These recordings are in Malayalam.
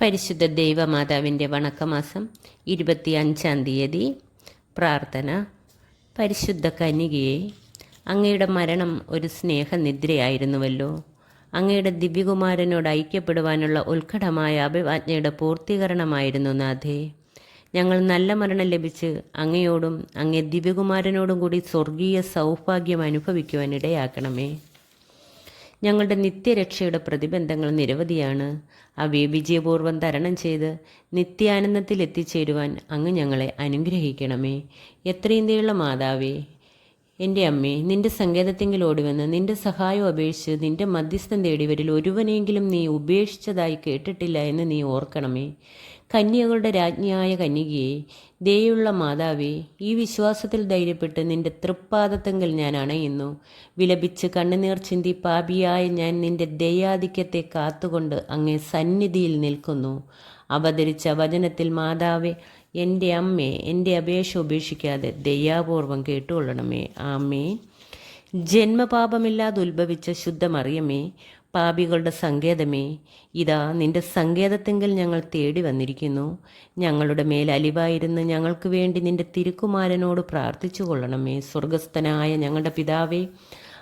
പരിശുദ്ധ ദൈവമാതാവിന്റെ വണക്കമാസം ഇരുപത്തി അഞ്ചാം തീയതി. പ്രാർത്ഥന. പരിശുദ്ധ കന്യകയെ അങ്ങയുടെ മരണം ഒരു സ്നേഹനിദ്രയായിരുന്നുവല്ലോ. അങ്ങയുടെ ദിവ്യകുമാരനോട് ഐക്യപ്പെടുവാനുള്ള ഉത്കടമായ അഭിവാജ്ഞയുടെ പൂർത്തീകരണമായിരുന്നു നാഥേ. ഞങ്ങൾ നല്ല മരണം ലഭിച്ച് അങ്ങയോടും അങ്ങേ ദിവ്യകുമാരനോടും കൂടി സ്വർഗീയ സൗഭാഗ്യം അനുഭവിക്കുവാൻ ഇടയാക്കണമേ ഞങ്ങളുടെ നിത്യരക്ഷയുടെ പ്രതിബന്ധങ്ങൾ നിരവധിയാണ്. അവയെ വിജയപൂർവം തരണം ചെയ്ത് നിത്യാനന്ദത്തിൽ എത്തിച്ചേരുവാൻ അങ്ങ് ഞങ്ങളെ അനുഗ്രഹിക്കണമേ. എത്രയും ദയുള്ള മാതാവേ എന്റെ അമ്മേ നിന്റെ സങ്കേതത്തെങ്കിൽ ഓടിവന്ന് നിന്റെ സഹായം അപേക്ഷിച്ച് നിന്റെ മധ്യസ്ഥം തേടിവരിൽ ഒരുവനെങ്കിലും നീ ഉപേക്ഷിച്ചതായി കേട്ടിട്ടില്ല എന്ന് നീ ഓർക്കണമേ. കന്യകളുടെ രാജ്ഞിയായ കന്യകയെ ദയുള്ള മാതാവേ ഈ വിശ്വാസത്തിൽ ധൈര്യപ്പെട്ട് നിന്റെ തൃപ്പാദത്തെങ്കിൽ ഞാൻ അണയുന്നു. വിലപിച്ച് കണ്ണുനീർ ചിന്തി പാപിയായ ഞാൻ നിന്റെ ദയാധിക്യത്തെ കാത്തുകൊണ്ട് അങ്ങേ സന്നിധിയിൽ നിൽക്കുന്നു. അവതരിച്ച വചനത്തിൽ മാതാവേ എന്റെ അമ്മേ എന്റെ അപേക്ഷ ഉപേക്ഷിക്കാതെ ദയാപൂർവം കേട്ടുകൊള്ളണമേ. ആമേ ജന്മപാപമില്ലാതെ ഉത്ഭവിച്ച ശുദ്ധമറിയമേ പാപികളുടെ സങ്കേതമേ ഇതാ നിന്റെ സങ്കേതത്തെങ്കിൽ ഞങ്ങൾ തേടി വന്നിരിക്കുന്നു. ഞങ്ങളുടെ മേൽ അലിവായിരുന്ന് ഞങ്ങൾക്ക് വേണ്ടി നിന്റെ തിരുക്കുമാരനോട് പ്രാർത്ഥിച്ചു കൊള്ളണമേ. സ്വർഗസ്ഥനായ ഞങ്ങളുടെ പിതാവേ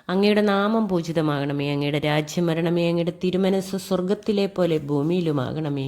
അങ്ങയുടെ നാമം പൂജിതമാകണമേ. അങ്ങയുടെ രാജ്യം വരണമേ അങ്ങയുടെ തിരുമനസ് സ്വർഗത്തിലെ പോലെ ഭൂമിയിലുമാകണമേ.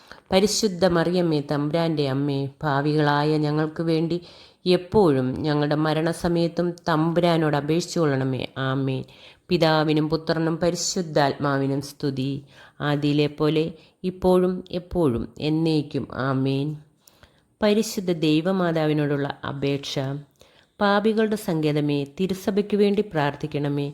പരിശുദ്ധ മറിയമ്മേ തമ്പ്രാന്റെ അമ്മേ ഭാവികളായ ഞങ്ങൾക്ക് വേണ്ടി എപ്പോഴും ഞങ്ങളുടെ മരണസമയത്തും തമ്പുരാനോട് അപേക്ഷിച്ചു കൊള്ളണമേ. ആമേൻ. പിതാവിനും പുത്രനും പരിശുദ്ധാത്മാവിനും സ്തുതി. ആദിയിലെ പോലെ ഇപ്പോഴും എപ്പോഴും എന്നേക്കും ആമേൻ. പരിശുദ്ധ ദൈവമാതാവിനോടുള്ള അപേക്ഷ. പാപികളുടെ സങ്കേതമേ തിരുസഭയ്ക്ക് വേണ്ടി പ്രാർത്ഥിക്കണമേ.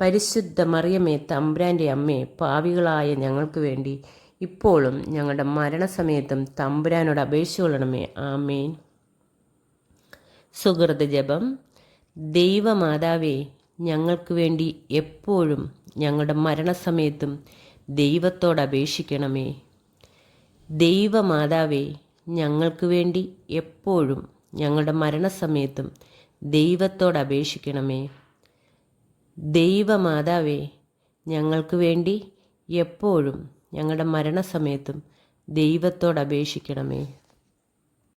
പരിശുദ്ധ മറിയമേ തമ്പ്രാന്റെ അമ്മേ പാവികളായ ഞങ്ങൾക്ക് വേണ്ടി ഇപ്പോഴും ഞങ്ങളുടെ മരണസമയത്തും തമ്പുരാനോട് അപേക്ഷിക്കൊള്ളണമേ ആമേൻ. സുഹൃത ജപം. ദൈവമാതാവേ ഞങ്ങൾക്ക് വേണ്ടി എപ്പോഴും ഞങ്ങളുടെ മരണസമയത്തും ദൈവത്തോട് അപേക്ഷിക്കണമേ. ദൈവമാതാവേ ഞങ്ങൾക്ക് വേണ്ടി എപ്പോഴും ഞങ്ങളുടെ മരണസമയത്തും ദൈവത്തോട് അപേക്ഷിക്കണമേ. ദൈവമാതാവേ ഞങ്ങൾക്ക് വേണ്ടി എപ്പോഴും ഞങ്ങളുടെ മരണസമയത്തും ദൈവത്തോട് അപേക്ഷിക്കണമേ.